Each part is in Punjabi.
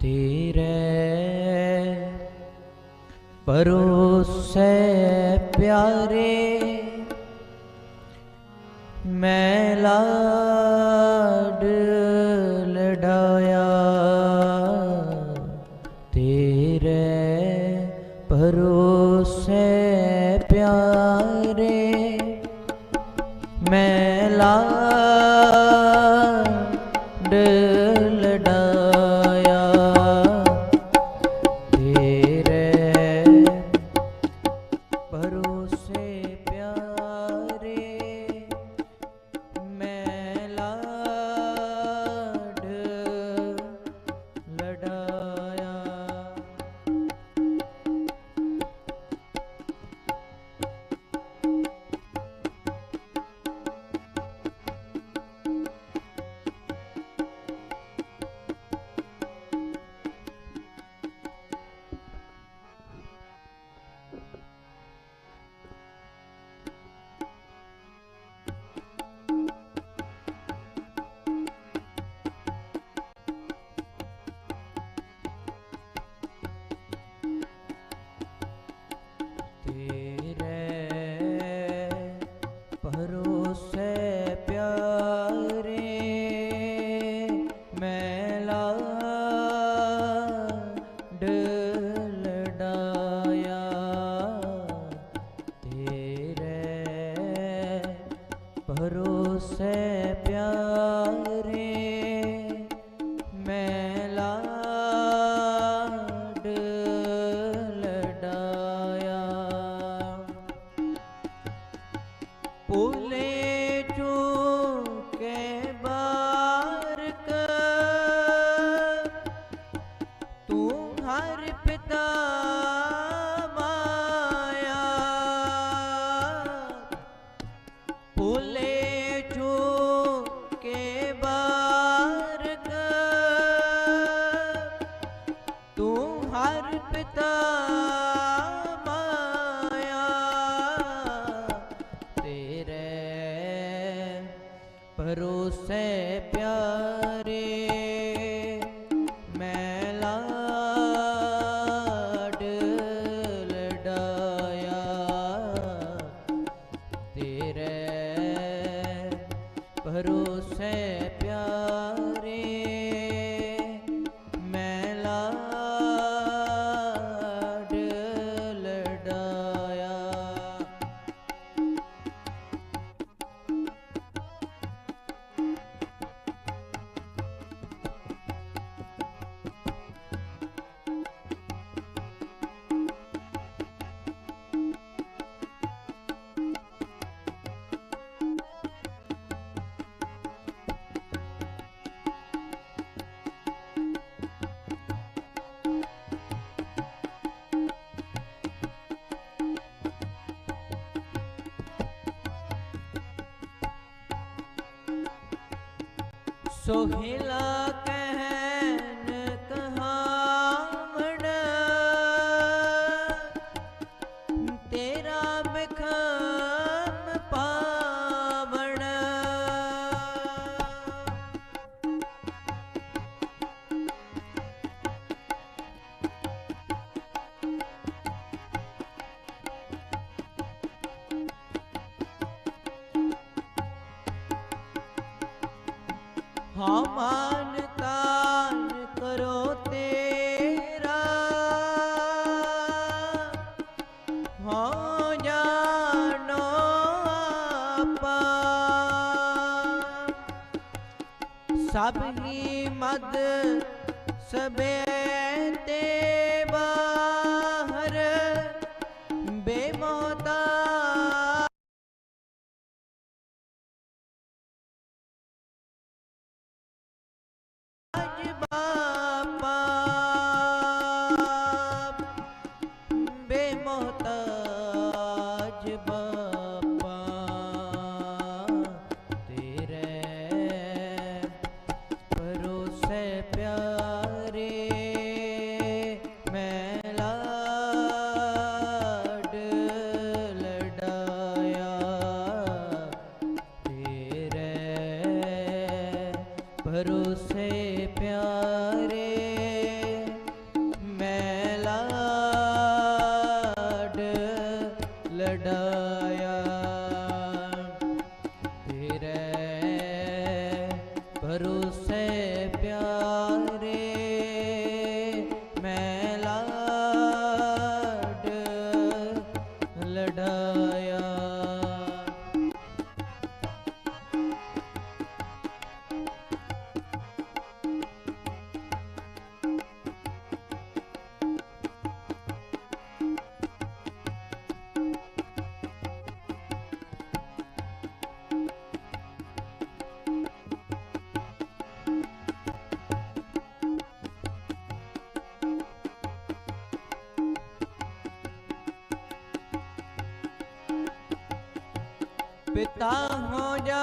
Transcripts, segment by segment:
ਤੇਰੇ ਪਰੋਸੇ ਪਿਆਰੇ ਭਰੋਸੇ ਪਿਆਰ সোহেলা ਸਭ ਹੀ ਮਦ ਸਭੇ ਭਰੋਸੇ ਪਿਆਰੇ ਪਿਤਾ ਹੋ ਜਾ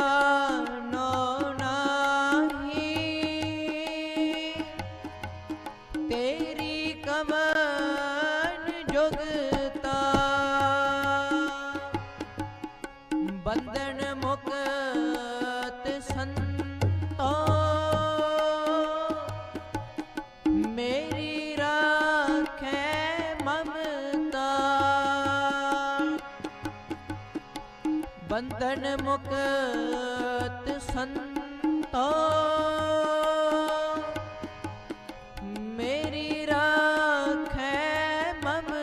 mama.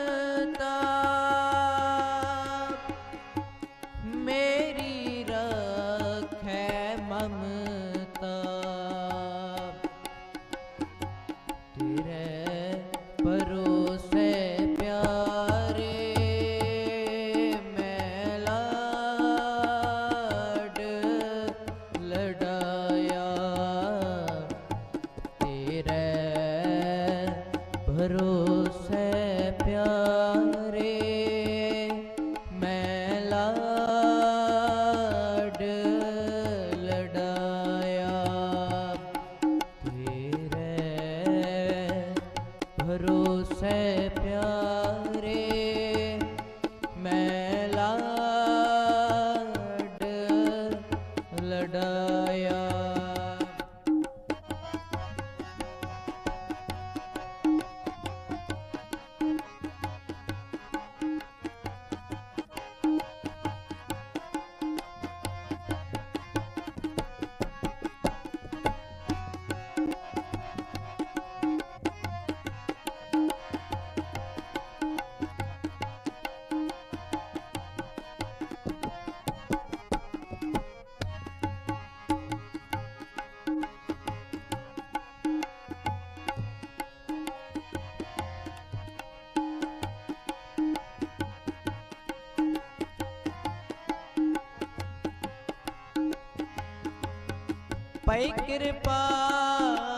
ਪਈ ਕਿਰਪਾਲ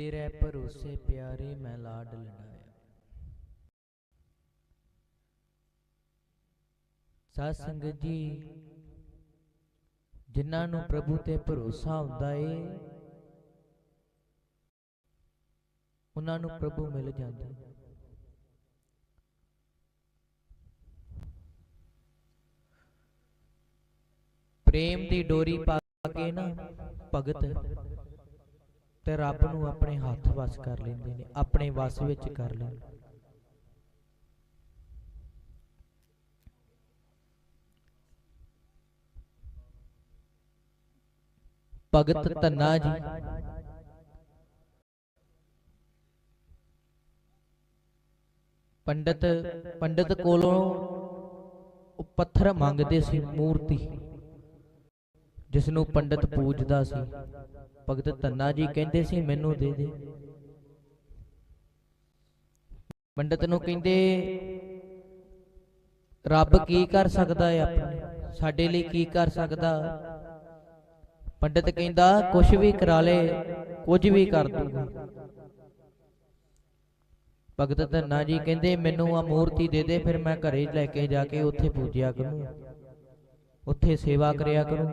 ਤੇਰੇ ਭਰੋਸੇ ਪਿਆਰੇ ਮੈਂ ਲਾਡ ਲੜਾਇਆ ਸਾਧ ਸੰਗਤ ਜੀ, ਜਿਨ੍ਹਾਂ ਨੂੰ ਪ੍ਰਭੂ ਤੇ ਭਰੋਸਾ ਹੁੰਦਾ ਏ, ਉਹਨਾਂ ਨੂੰ ਪ੍ਰਭੂ ਮਿਲ ਜਾਂਦਾ। ਪ੍ਰੇਮ ਦੀ ਡੋਰੀ ਪਾ ਕੇ ਨਾ ਭਗਤ ਤੇ ਰੱਬ ਨੂੰ ਆਪਣੇ ਹੱਥ ਵਸ ਕਰ ਲੈਂਦੇ ਨੇ, ਆਪਣੇ ਵਸ ਵਿੱਚ ਕਰ ਲੈਂਦੇ ਭਗਤ ਧੰਨਾ ਜੀ। ਪੰਡਤ ਪੰਡਤ ਕੋਲੋਂ ਉਹ ਪੱਥਰ ਮੰਗਦੇ ਸੀ ਮੂਰਤੀ ਜਿਸ ਨੂੰ ਪੰਡਤ ਪੂਜਦਾ ਸੀ। ਭਗਤ ਧੰਨਾ ਜੀ ਕਹਿੰਦੇ ਸੀ, ਮੈਨੂੰ ਦੇ ਦੇ। ਪੰਡਤ ਨੂੰ ਕਹਿੰਦੇ, ਰੱਬ ਕੀ ਕਰ ਸਕਦਾ ਹੈ ਆਪਣੇ? ਸਾਡੇ ਲਈ ਕੀ ਕਰ ਸਕਦਾ? ਪੰਡਤ ਕਹਿੰਦਾ ਕੁਝ ਵੀ ਕਰਾ ਲੇ, ਕੁਝ ਵੀ ਕਰ ਦੂਗਾ ਭਗਤ ਧੰਨਾ ਜੀ ਕਹਿੰਦੇ, ਮੈਨੂੰ ਆ ਮੂਰਤੀ ਦੇ ਦੇ, ਫਿਰ ਮੈਂ ਘਰੇ ਲੈ ਕੇ ਜਾ ਕੇ ਉੱਥੇ ਪੂਜਿਆ ਕਰੂੰ ਉੱਥੇ ਸੇਵਾ ਕਰਿਆ ਕਰੂੰ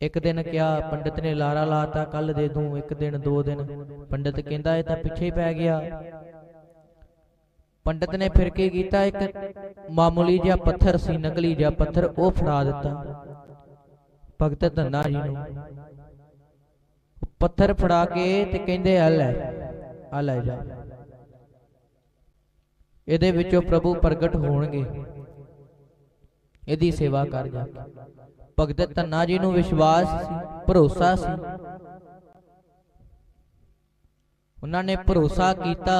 ਇੱਕ ਦਿਨ ਕਿਹਾ, ਪੰਡਿਤ ਨੇ ਲਾਰਾ ਲਾਤਾ, ਕੱਲ ਦੇ ਦੂੰ, ਇੱਕ ਦਿਨ, ਦੋ ਦਿਨ। ਪੰਡਿਤ ਕਹਿੰਦਾ, ਇਹ ਤਾਂ ਪਿੱਛੇ ਹੀ ਪੈ ਗਿਆ। ਪੰਡਿਤ ਨੇ ਫਿਰ ਕੀ ਕੀਤਾ? ਇੱਕ ਮਾਮੂਲੀ ਜਿਹਾ ਪੱਥਰ ਸੀ, ਨਕਲੀ ਜਿਹਾ ਪੱਥਰ, ਉਹ ਫੜਾ ਦਿੱਤਾ। ਭਗਤ ਧੰਨਾ ਜੀ ਨੂੰ। ਪੱਥਰ ਫੜਾ ਕੇ ਤੇ ਕਹਿੰਦੇ, ਆ ਲੈ ਆ ਲੈ ਜਾ। ਇਹਦੇ ਵਿੱਚੋਂ ਪ੍ਰਭੂ ਪ੍ਰਗਟ ਹੋਣਗੇ। ਇਹਦੀ ਸੇਵਾ ਕਰ ਜਾ। ਭਗਤ ਧੰਨਾ ਜੀ ਨੂੰ ਵਿਸ਼ਵਾਸ ਸੀ ਭਰੋਸਾ ਸੀ। ਉਹਨਾਂ ਨੇ ਭਰੋਸਾ ਕੀਤਾ।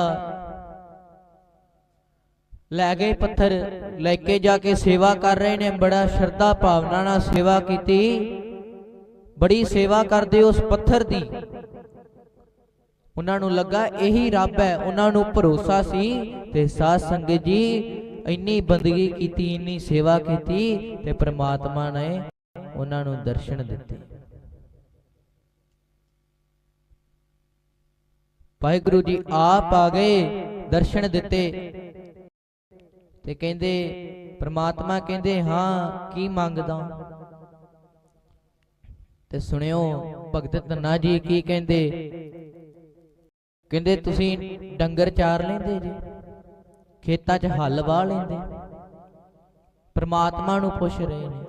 ਲੈ ਗਏ ਪੱਥਰ ਲੈ ਕੇ ਜਾ ਕੇ ਸੇਵਾ ਕਰ ਰਹੇ ਨੇ ਬੜਾ ਸ਼ਰਧਾ ਭਾਵਨਾ ਨਾਲ ਸੇਵਾ ਕੀਤੀ। ਬੜੀ ਸੇਵਾ ਕਰਦੇ ਉਸ ਪੱਥਰ ਦੀ। ਉਹਨਾਂ ਨੂੰ ਲੱਗਾ ਇਹੀ ਰੱਬ ਹੈ ਉਹਨਾਂ ਨੂੰ ਭਰੋਸਾ ਸੀ ਤੇ ਸਾਧ ਸੰਗਤ ਜੀ ਇੰਨੀ ਬੰਦਗੀ ਕੀਤੀ ਇੰਨੀ ਸੇਵਾ ਕੀਤੀ ਤੇ ਪ੍ਰਮਾਤਮਾ ਨੇ ਉਹਨਾਂ ਨੂੰ ਦਰਸ਼ਨ ਦਿੱਤੇ। ਵਾਹਿਗੁਰੂ ਜੀ ਆਪ ਆ ਗਏ, ਦਰਸ਼ਨ ਦਿੱਤੇ। ਤੇ ਕਹਿੰਦੇ, ਪ੍ਰਮਾਤਮਾ ਕਹਿੰਦੇ, ਹਾਂ, ਕੀ ਮੰਗਦਾ? ਤੇ ਸੁਣਿਓ, ਭਗਤ ਧੰਨਾ ਜੀ ਕੀ ਕਹਿੰਦੇ? ਕਹਿੰਦੇ, ਤੁਸੀਂ ਡੰਗਰ ਚਾਰ ਲੈਂਦੇ ਜੀ, ਖੇਤਾਂ 'ਚ ਹੱਲ ਵਾਹ ਲੈਂਦੇ। ਪ੍ਰਮਾਤਮਾ ਨੂੰ ਪੁੱਛ ਰਹੇ ਨੇ।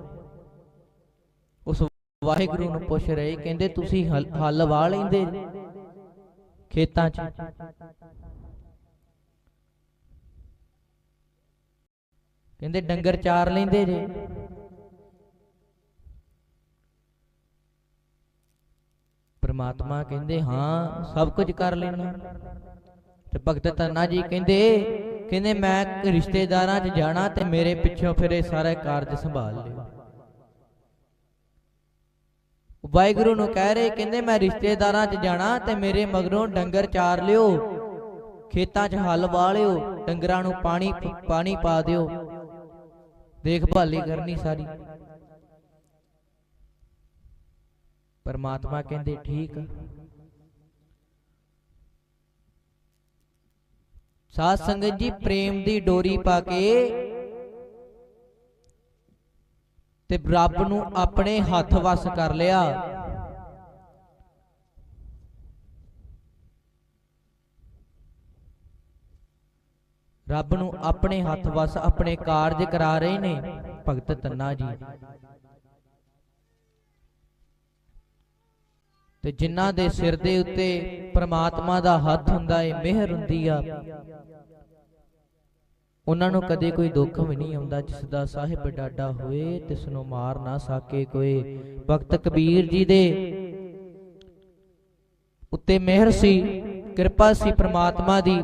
ਵਾਹਿਗੁਰੂ ਨੂੰ ਪੁੱਛ ਰਹੇ, ਕਹਿੰਦੇ ਤੁਸੀਂ ਹਲ- ਹੱਲ ਵਾਹ ਲੈਂਦੇ ਖੇਤਾਂ 'ਚ। ਕਹਿੰਦੇ ਡੰਗਰ ਚਾਰ ਲੈਂਦੇ ਜੇ। ਪ੍ਰਮਾਤਮਾ ਕਹਿੰਦੇ, ਹਾਂ, ਸਭ ਕੁਝ ਕਰ ਲੈਣਾ ਤੇ ਭਗਤ ਧੰਨਾ ਜੀ ਕਹਿੰਦੇ ਕਹਿੰਦੇ ਮੈਂ ਰਿਸ਼ਤੇਦਾਰਾਂ 'ਚ ਜਾਣਾ ਤੇ ਮੇਰੇ ਪਿੱਛੋਂ ਫਿਰ ਇਹ ਸਾਰੇ ਕਾਰਜ ਸੰਭਾਲ ਲਿਓ। ਵਾਹਿਗੁਰੂ ਨੂੰ ਕਹਿ ਰਹੇ, ਕਹਿੰਦੇ ਮੈਂ ਰਿਸ਼ਤੇਦਾਰਾਂ 'ਚ ਜਾਣਾ ਤੇ ਮੇਰੇ ਮਗਰੋਂ ਡੰਗਰ ਚਾਰ ਲਿਓ, ਖੇਤਾਂ 'ਚ ਹੱਲ ਵਾਹ ਲਿਓ ਡੰਗਰਾਂ ਨੂੰ ਪਾਣੀ ਪਾਣੀ ਪਾ ਦਿਓ। ਦੇਖਭਾਲੀ ਕਰਨੀ ਸਾਰੀ। ਪਰਮਾਤਮਾ ਕਹਿੰਦੇ, ਠੀਕ ਆ। ਸਾਧ ਸੰਗਤ ਜੀ, ਪ੍ਰੇਮ ਦੀ ਡੋਰੀ ਪਾ ਕੇ ਤੇ ਰੱਬ ਨੂੰ ਆਪਣੇ ਹੱਥ ਵਸ ਕਰ ਲਿਆ। ਰੱਬ ਨੂੰ ਆਪਣੇ ਹੱਥ ਵਸ ਆਪਣੇ ਕਾਰਜ ਕਰਾ ਰਹੇ ਨੇ, ਭਗਤ ਤੰਨਾ ਜੀ। ਤੇ ਜਿਨ੍ਹਾਂ ਦੇ ਸਿਰ ਦੇ ਉੱਤੇ ਪ੍ਰਮਾਤਮਾ ਦਾ ਹੱਥ ਹੁੰਦਾ ਏ, ਮਿਹਰ ਹੁੰਦੀ ਆ। ਉਹਨਾਂ ਨੂੰ ਕਦੇ ਕੋਈ ਦੁੱਖ ਵੀ ਨਹੀਂ ਆਉਂਦਾ ਜਿਸ ਦਾ ਸਾਹਿਬ ਡਾਡਾ ਹੋਏ ਤਿਸ ਨੂੰ ਮਾਰ ਨਾ ਸਾਕੇ ਕੋਈ। ਭਗਤ ਕਬੀਰ ਜੀ ਦੇ ਉੱਤੇ ਮਿਹਰ ਸੀ ਕਿਰਪਾ ਸੀ ਪ੍ਰਮਾਤਮਾ ਦੀ।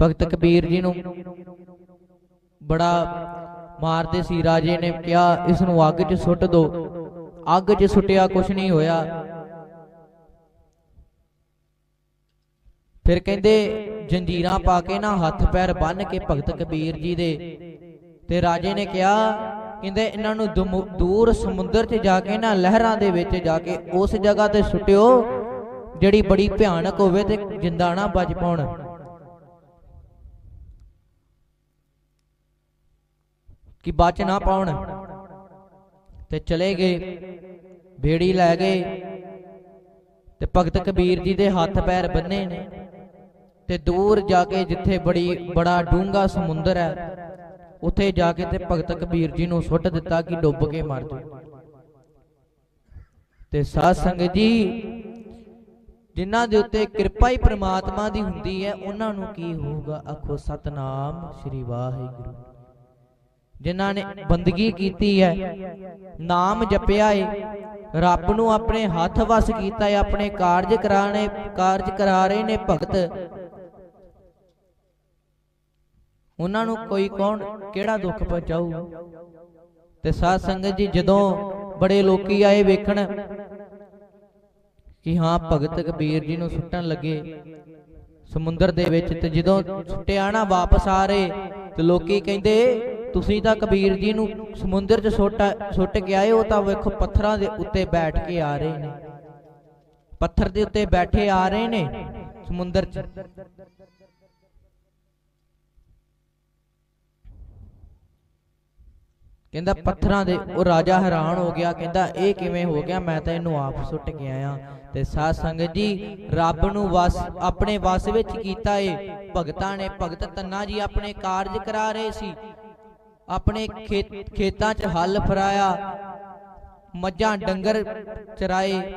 ਭਗਤ ਕਬੀਰ ਜੀ ਨੂੰ ਬੜਾ ਮਾਰਦੇ ਸੀ ਰਾਜੇ ਨੇ ਕਿਹਾ ਇਸ ਨੂੰ ਅੱਗ 'ਚ ਸੁੱਟ ਦਿਓ ਅੱਗ 'ਚ ਸੁੱਟਿਆ ਕੁਛ ਨਹੀਂ ਹੋਇਆ। ਫਿਰ ਕਹਿੰਦੇ ਜੰਜੀਰਾਂ ਪਾ ਕੇ ਨਾ ਹੱਥ ਪੈਰ ਬੰਨ ਕੇ ਭਗਤ ਕਬੀਰ ਜੀ ਦੇ। ਤੇ ਰਾਜੇ ਨੇ ਕਿਹਾ, ਕਹਿੰਦੇ ਇਹਨਾਂ ਨੂੰ ਦੂਰ ਸਮੁੰਦਰ 'ਚ ਜਾ ਕੇ ਨਾ ਲਹਿਰਾਂ ਦੇ ਵਿੱਚ ਜਾ ਕੇ ਉਸ ਜਗ੍ਹਾ ਤੇ ਸੁੱਟਿਓ, ਜਿਹੜੀ ਬੜੀ ਭਿਆਨਕ ਹੋਵੇ ਤੇ ਜਿੰਦਾ ਨਾ ਬਚ ਪਾਉਣ। ਕਿ ਬਚ ਨਾ ਪਾਉਣ। ਤੇ ਚਲੇ ਗਏ, ਬੇੜੀ ਲੈ ਗਏ। ਤੇ ਭਗਤ ਕਬੀਰ ਜੀ ਦੇ ਹੱਥ ਪੈਰ ਬੰਨੇ ਨੇ। ਤੇ ਦੂਰ ਜਾ ਕੇ ਜਿੱਥੇ ਬੜੀ, ਬੜਾ ਡੂੰਘਾ ਸਮੁੰਦਰ ਹੈ, ਉੱਥੇ ਜਾ ਕੇ ਤੇ ਭਗਤ ਕਬੀਰ ਜੀ ਨੂੰ ਸੁੱਟ ਦਿੱਤਾ ਕਿ ਡੁੱਬ ਕੇ ਮਰ ਜਾਓ ਤੇ ਸਾਧ ਸੰਗਤ ਜੀ, ਜਿਨ੍ਹਾਂ ਦੇ ਉੱਤੇ ਕਿਰਪਾ ਹੀ ਪ੍ਰਮਾਤਮਾ ਦੀ ਹੁੰਦੀ ਹੈ, ਉਹਨਾਂ ਨੂੰ ਕੀ ਹੋਊਗਾ? ਆਖੋ, ਸਤਨਾਮ ਸ੍ਰੀ ਵਾਹਿਗੁਰੂ। ਜਿਨ੍ਹਾਂ ਨੇ ਬੰਦਗੀ ਕੀਤੀ ਹੈ, ਨਾਮ ਜਪਿਆ ਏ, ਰੱਬ ਨੂੰ ਆਪਣੇ ਹੱਥ ਵਸ ਕੀਤਾ ਏ, ਆਪਣੇ ਕਾਰਜ ਕਰਾਣੇ, ਕਾਰਜ ਕਰਾ ਰਹੇ ਨੇ ਭਗਤ। ਉਹਨਾਂ ਨੂੰ ਕੋਈ ਕੌਣ, ਕਿਹੜਾ ਦੁੱਖ ਪਹੁੰਚਾਊ? ਤੇ ਸਾਧ ਸੰਗਤ ਜੀ ਜਦੋਂ ਬੜੇ ਲੋਕੀ ਆਏ ਵੇਖਣ ਕਿ ਹਾਂ, ਭਗਤ ਕਬੀਰ ਜੀ ਨੂੰ ਸੁੱਟਣ ਲੱਗੇ ਸਮੁੰਦਰ ਦੇ ਵਿੱਚ ਤੇ ਜਦੋਂ ਸੁੱਟਿਆ ਨਾ ਵਾਪਸ ਆ ਰਹੇ, ਤੇ ਲੋਕੀ ਕਹਿੰਦੇ, ਤੁਸੀਂ ਤਾਂ ਕਬੀਰ ਜੀ ਨੂੰ ਸਮੁੰਦਰ 'ਚ ਸੁੱਟ ਸੁੱਟ ਕੇ ਆਏ ਉਹ ਤਾਂ ਵੇਖੋ ਪੱਥਰਾਂ ਦੇ ਉੱਤੇ ਬੈਠ ਕੇ ਆ ਰਹੇ ਨੇ। ਪੱਥਰ ਦੇ ਉੱਤੇ ਬੈਠੇ ਆ ਰਹੇ ਨੇ ਸਮੁੰਦਰ 'ਚ। ਕਹਿੰਦਾ ਪੱਥਰਾਂ ਦੇ ਉਹ ਰਾਜਾ ਹੈਰਾਨ ਹੋ ਗਿਆ ਕਹਿੰਦਾ ਇਹ ਕਿਵੇਂ ਹੋ ਗਿਆ? ਮੈਂ ਤਾਂ ਇਹਨੂੰ ਆਪ ਸੁੱਟ ਕੇ ਆਇਆ। ਤੇ ਸਾਧ ਸੰਗਤ ਜੀ ਰੱਬ ਨੂੰ ਵਸ ਆਪਣੇ ਵਸ ਵਿੱਚ ਕੀਤਾ ਏ। ਭਗਤਾਂ ਨੇ ਭਗਤ ਤੰਨਾ ਜੀ ਆਪਣੇ ਕਾਰਜ ਕਰਾ ਰਹੇ ਸੀ। ਆਪਣੇ ਖੇਤ- 'ਚ ਹੱਲ ਫਰਾਇਆ। ਮੱਝਾਂ ਡੰਗਰ ਚਰਾਏ।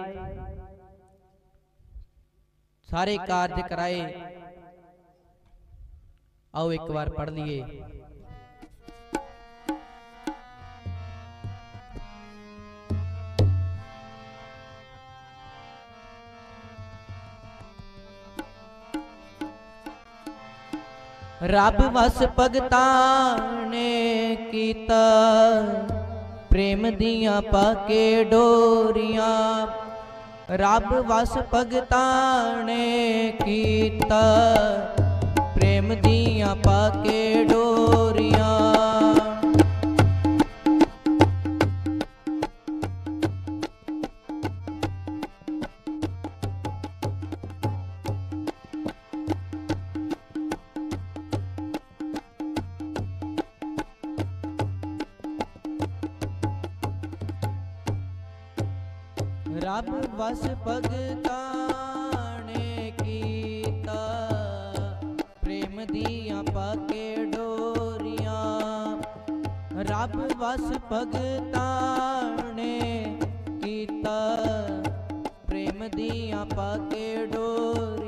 ਸਾਰੇ ਕਾਰਜ ਕਰਾਏ। ਆਓ ਇੱਕ ਵਾਰ ਪੜ੍ਹ ਲਈਏ। ਰੱਬ ਵਸ ਭਗਤਾਂ ਨੇ ਕੀਤਾ ਪ੍ਰੇਮ ਦੀਆਂ ਪਾਕੇ ਡੋਰੀਆਂ। ਰੱਬ ਵਸ ਭਗਤਾਂ ਨੇ ਕੀਤਾ ਪ੍ਰੇਮ ਦੀਆਂ ਪਾਕੇ ਰੱਬ ਭਗਤਾਂ ਨੇ ਕੀਤਾ। ਪ੍ਰੇਮ ਦੀਆਂ ਪਾਕੇ ਡੋਰੀਆਂ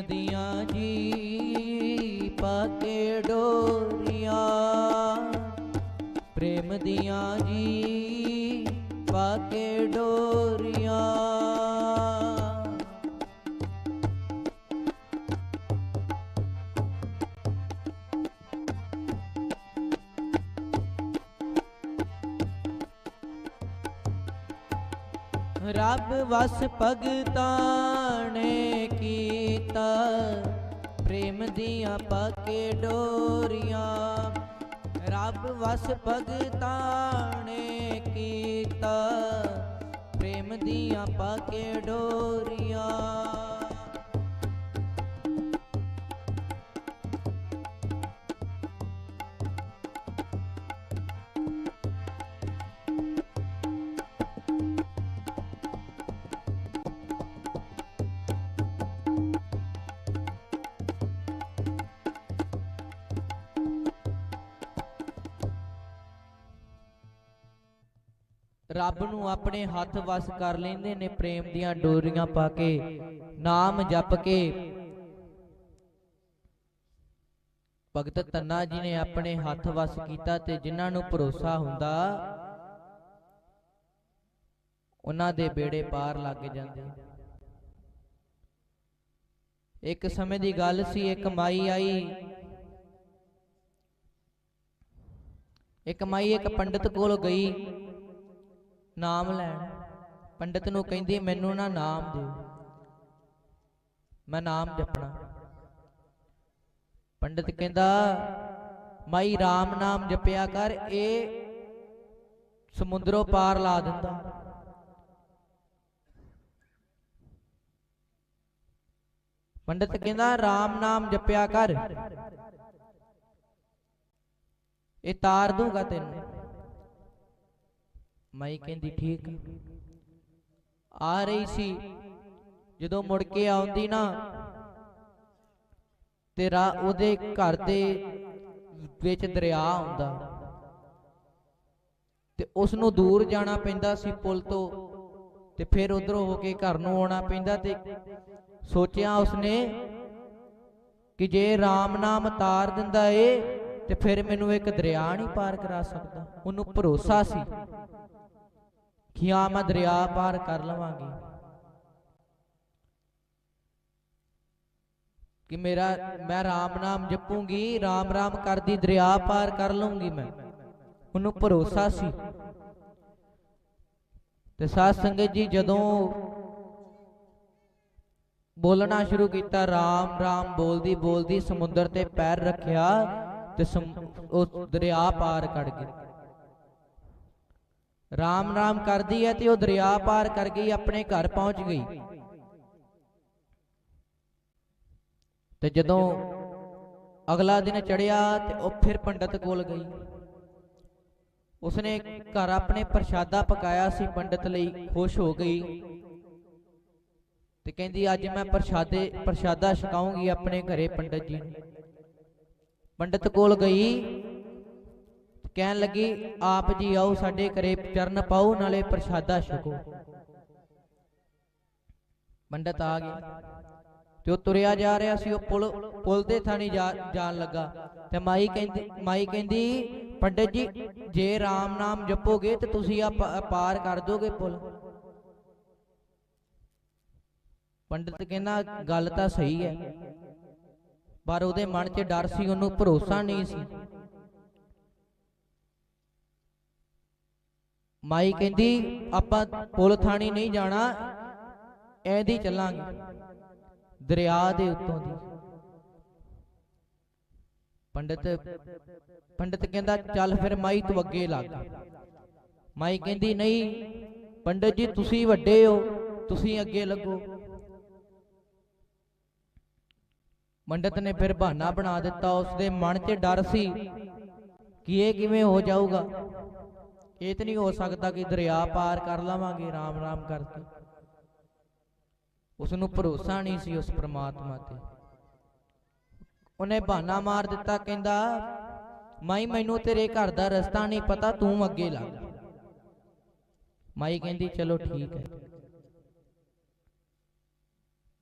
ਪ੍ਰੇਮ ਦੀਆਂ ਜੀ ਪਾਕੇ ਡੋਰੀਆਂ। ਪ੍ਰੇਮ ਦੀਆਂ ਜੀ ਪਾਕੇ ਡੋਰੀਆਂ। ਰੱਬ ਵਸ ਭਗਤਾਂ ਨੇ ਕੀਤਾ ਪ੍ਰੇਮ ਦੀਆਂ ਪਾਕੇ ਡੋਰੀਆਂ। ਰੱਬ ਵਸ ਭਗਤਾਂ ਨੇ ਕੀਤਾ। ਪ੍ਰੇਮ ਦੀਆਂ ਪਾਕੇ ਡੋਰੀਆਂ। ਰੱਬ ਨੂੰ ਆਪਣੇ ਹੱਥ ਵਸ ਕਰ ਲੈਂਦੇ ਨੇ, ਪ੍ਰੇਮ ਦੀਆਂ ਡੋਰੀਆਂ ਪਾ ਕੇ, ਨਾਮ ਜਪ ਕੇ। ਭਗਤ ਤੰਨਾ ਜੀ ਨੇ ਆਪਣੇ ਹੱਥ ਵਸ ਕੀਤਾ ਤੇ ਜਿਨ੍ਹਾਂ ਨੂੰ ਭਰੋਸਾ ਹੁੰਦਾ, ਉਹਨਾਂ ਦੇ ਬੇੜੇ ਪਾਰ ਲੱਗ ਜਾਂਦੇ। ਇੱਕ ਸਮੇਂ ਦੀ ਗੱਲ ਸੀ, ਇੱਕ ਮਾਈ ਆਈ। ਇੱਕ ਮਾਈ ਇੱਕ ਪੰਡਤ ਕੋਲ ਗਈ। ਨਾਮ ਲੈਣ। ਪੰਡਤ ਨੂੰ ਕਹਿੰਦੀ, ਮੈਨੂੰ ਨਾ ਨਾਮ ਦਿਓ। ਮੈਂ ਨਾਮ ਜਪਣਾ। ਪੰਡਤ ਕਹਿੰਦਾ, ਮਾਈ RAM ਨਾਮ ਜਪਿਆ ਕਰ, ਇਹ ਸਮੁੰਦਰੋਂ ਪਾਰ ਲਾ ਦਿੰਦਾ। ਪੰਡਤ ਕਹਿੰਦਾ RAM ਨਾਮ ਜਪਿਆ ਕਰ। ਇਹ ਤਾਰ ਦੂੰਗਾ ਤੈਨੂੰ। ਮਾਈ ਕਹਿੰਦੀ ਠੀਕ ਆ। ਰਹੀ ਸੀ। ਜਦੋਂ ਮੁੜ ਕੇ ਆਉਂਦੀ ਨਾ ਤੇਰਾ ਉਹਦੇ ਘਰ ਦੇ ਵਿੱਚ ਦਰਿਆ ਆਉਂਦਾ। ਤੇ ਉਸ ਨੂੰ ਦੂਰ ਜਾਣਾ ਪੈਂਦਾ ਸੀ ਪੁਲ ਤੋਂ ਤੇ ਫਿਰ ਉਧਰੋਂ ਹੋ ਕੇ ਘਰ ਨੂੰ ਆਉਣਾ ਪੈਂਦਾ ਤੇ ਸੋਚਿਆ ਉਸਨੇ ਕਿ ਜੇ RAM ਨਾਮ ਤਾਰ ਦਿੰਦਾ ਏ ਤੇ ਫਿਰ ਮੈਨੂੰ ਇੱਕ ਦਰਿਆ ਨਹੀਂ ਪਾਰ ਕਰਾ ਸਕਦਾ। ਉਹਨੂੰ ਭਰੋਸਾ ਸੀ। ਕਿ ਮੈਂ ਦਰਿਆ ਪਾਰ ਕਰ ਲਵਾਂਗੀ। ਕਿ ਮੇਰਾ, ਮੈਂ RAM ਨਾਮ ਜਪੂੰਗੀ RAM RAM ਕਰਦੀ ਦਰਿਆ ਪਾਰ ਕਰ ਲਵਾਂਗੀ ਮੈਂ। ਉਹਨੂੰ ਭਰੋਸਾ ਸੀ। ਤੇ ਸਾਧ ਸੰਗਤ ਜੀ ਜਦੋਂ ਬੋਲਣਾ ਸ਼ੁਰੂ ਕੀਤਾ RAM RAM ਬੋਲਦੀ ਬੋਲਦੀ ਸਮੁੰਦਰ ਤੇ ਪੈਰ ਰੱਖਿਆ ਤੇ ਉਹ ਦਰਿਆ ਪਾਰ ਕਰ ਗਈ ਰਾਮ ਰਾਮ ਕਰਦੀ ਹੈ ਤੇ ਉਹ ਦਰਿਆ ਪਾਰ ਕਰ ਗਈ ਆਪਣੇ ਘਰ ਪਹੁੰਚ ਗਈ। ਤੇ ਜਦੋਂ ਅਗਲਾ ਦਿਨ ਚੜਿਆ ਤੇ ਉਹ ਫਿਰ ਪੰਡਤ ਕੋਲ ਗਈ। ਉਸਨੇ ਘਰ ਆਪਣੇ ਪ੍ਰਸ਼ਾਦਾ ਪਕਾਇਆ ਸੀ, ਪੰਡਤ ਲਈ ਖੁਸ਼ ਹੋ ਗਈ ਤੇ ਕਹਿੰਦੀ, ਅੱਜ ਮੈਂ ਪ੍ਰਸ਼ਾਦੇ, ਪ੍ਰਸ਼ਾਦਾ ਛਕਾਉਂਗੀ ਆਪਣੇ ਘਰੇ ਪੰਡਤ ਜੀ ਨੂੰ। ਪੰਡਤ ਕੋਲ ਗਈ ਕਹਿਣ ਲੱਗੀ, ਆਪ ਜੀ ਆਓ ਸਾਡੇ ਘਰੇ ਚਰਨ ਪਾਓ, ਨਾਲੇ ਪ੍ਰਸ਼ਾਦਾ ਛਕੋ। ਪੰਡਤ ਆ ਗਿਆ ਤੇ ਉਹ ਤੁਰਿਆ ਜਾ ਰਿਹਾ ਸੀ, ਉਹ ਪੁਲ ਪੁਲ ਦੇ ਥਾਣੀ ਜਾਣ ਲੱਗਾ। ਤੇ ਮਾਈ ਕਹਿੰਦੀ ਮਾਈ ਕਹਿੰਦੀ, ਪੰਡਤ ਜੀ, ਜੇ RAM ਨਾਮ ਜਪੋਗੇ ਤੇ ਤੁਸੀਂ ਆ ਪਾਰ ਕਰ ਦੋਗੇ ਪੁਲ। ਪੰਡਤ ਕਹਿੰਦਾ, ਗੱਲ ਤਾਂ ਸਹੀ ਹੈ, ਪਰ ਉਹਦੇ ਮਨ 'ਚ ਡਰ ਸੀ, ਉਹਨੂੰ ਭਰੋਸਾ ਨਹੀਂ ਸੀ। ਮਾਈ ਕਹਿੰਦੀ ਆਪਾਂ ਪੁਲ ਥਾਣੀ ਨਹੀਂ ਜਾਣਾ ਐਦੀ ਚੱਲਾਂਗੇ। ਦਰਿਆ ਦੇ ਉੱਤੋਂ ਦੀ। ਪੰਡਤ ਪੰਡਤ ਕਹਿੰਦਾ ਚੱਲ ਫਿਰ ਮਾਈ ਤੂੰ ਅੱਗੇ ਲੱਗ। ਮਾਈ ਕਹਿੰਦੀ ਨਹੀਂ ਪੰਡਤ ਜੀ ਤੁਸੀਂ ਵੱਡੇ ਹੋ ਤੁਸੀਂ ਅੱਗੇ ਲੱਗੋ। ਪੰਡਤ ਨੇ ਫਿਰ ਬਹਾਨਾ ਬਣਾ ਦਿੱਤਾ ਉਸ ਦੇ ਮਨ 'ਚ ਡਰ ਸੀ ਕਿ ਇਹ ਕਿਵੇਂ ਹੋ ਜਾਊਗਾ। ਇਹ ਤਾਂ ਨਹੀਂ ਹੋ ਸਕਦਾ ਕਿ ਦਰਿਆ ਪਾਰ ਕਰ ਲਵਾਂਗੇ, ਰਾਮ ਰਾਮ ਕਰਕੇ। ਉਸ ਨੂੰ ਭਰੋਸਾ ਨਹੀਂ ਸੀ ਉਸ ਪ੍ਰਮਾਤਮਾ ਤੇ। ਉਹਨੇ ਬਹਾਨਾ ਮਾਰ ਦਿੱਤਾ, ਕਹਿੰਦਾ, ਮਾਈ, ਮੈਨੂੰ ਤੇਰੇ ਘਰ ਦਾ ਰਸਤਾ ਨਹੀਂ ਪਤਾ, ਤੂੰ ਅੱਗੇ ਲੱਗ ਮਾਈ ਕਹਿੰਦੀ, ਚਲੋ ਠੀਕ ਹੈ।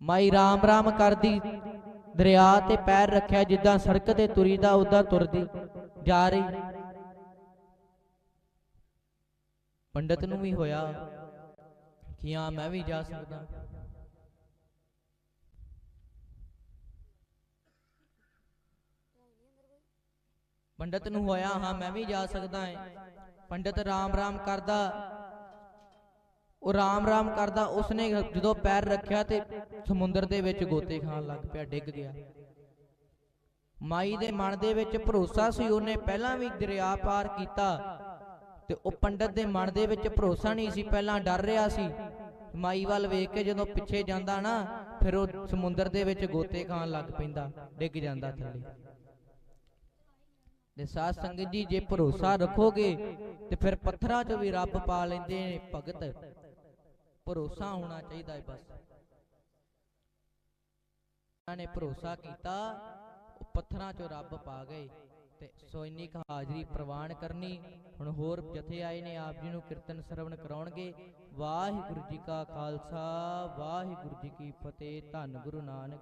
ਮਾਈ ਰਾਮ ਰਾਮ ਕਰਦੀ, ਦਰਿਆ ਤੇ ਪੈਰ ਰੱਖਿਆ, ਜਿੱਦਾਂ ਸੜਕ ਤੇ ਤੁਰੀਦਾ, ਉਦਾਂ ਤੁਰਦੀ ਜਾ ਰਹੀ। ਪੰਡਤ ਨੂੰ ਵੀ ਹੋਇਆ ਕਿ ਹਾਂ ਮੈਂ ਵੀ ਜਾ ਸਕਦਾ। ਪੰਡਤ ਨੂੰ ਹੋਇਆ ਹਾਂ ਮੈਂ ਵੀ ਜਾ ਸਕਦਾ ਹਾਂ ਪੰਡਤ ਰਾਮ ਰਾਮ ਕਰਦਾ। ਉਹ ਰਾਮ ਰਾਮ ਕਰਦਾ ਉਸਨੇ ਜਦੋਂ ਪੈਰ ਰੱਖਿਆ ਤੇ ਸਮੁੰਦਰ ਦੇ ਵਿੱਚ ਗੋਤੇ ਖਾਣ ਲੱਗ ਪਿਆ ਡਿੱਗ ਗਿਆ। ਮਾਈ ਦੇ ਮਨ ਦੇ ਵਿੱਚ ਭਰੋਸਾ ਸੀ ਉਹਨੇ ਪਹਿਲਾਂ ਵੀ ਦਰਿਆ ਪਾਰ ਕੀਤਾ। ਤੇ ਉਹ ਪੰਡਤ ਦੇ ਮਨ ਦੇ ਵਿੱਚ ਭਰੋਸਾ ਨਹੀਂ ਸੀ ਪਹਿਲਾਂ ਡਰ ਰਿਹਾ ਸੀ। ਮਾਈ ਵੱਲ ਵੇਖ ਕੇ ਜਦੋਂ ਪਿੱਛੇ ਜਾਂਦਾ ਨਾ ਫਿਰ ਉਹ ਸਮੁੰਦਰ ਦੇ ਵਿੱਚ ਗੋਤੇ ਖਾਣ ਲੱਗ ਪੈਂਦਾ ਡਿੱਗ ਜਾਂਦਾ ਥੱਲੇ। ਤੇ ਸਾਧ ਸੰਗਤ ਜੀ ਜੇ ਭਰੋਸਾ ਰੱਖੋਗੇ ਤੇ ਫਿਰ ਪੱਥਰਾਂ 'ਚ ਵੀ ਰੱਬ ਪਾ ਲੈਂਦੇ ਨੇ ਭਗਤ। ਭਰੋਸਾ ਹੋਣਾ ਚਾਹੀਦਾ ਹੈ ਬਸ। ਉਹਨਾਂ ਨੇ ਭਰੋਸਾ ਕੀਤਾ ਉਹ ਪੱਥਰਾਂ 'ਚੋਂ ਰੱਬ ਪਾ ਗਏ। ਤੇ ਸੋ ਇੰਨੀ ਕੁ ਹਾਜ਼ਰੀ ਪ੍ਰਵਾਨ ਕਰਨੀ। ਹੁਣ ਹੋਰ ਜਥੇ ਆਏ ਨੇ, ਆਪ ਜੀ ਨੂੰ ਕੀਰਤਨ ਸਰਵਣ ਕਰਾਉਣਗੇ। ਵਾਹਿਗੁਰੂ ਜੀ ਕਾ ਖਾਲਸਾ, ਵਾਹਿਗੁਰੂ ਜੀ ਕੀ ਫਤਿਹ। ਧੰਨ ਗੁਰੂ ਨਾਨਕ।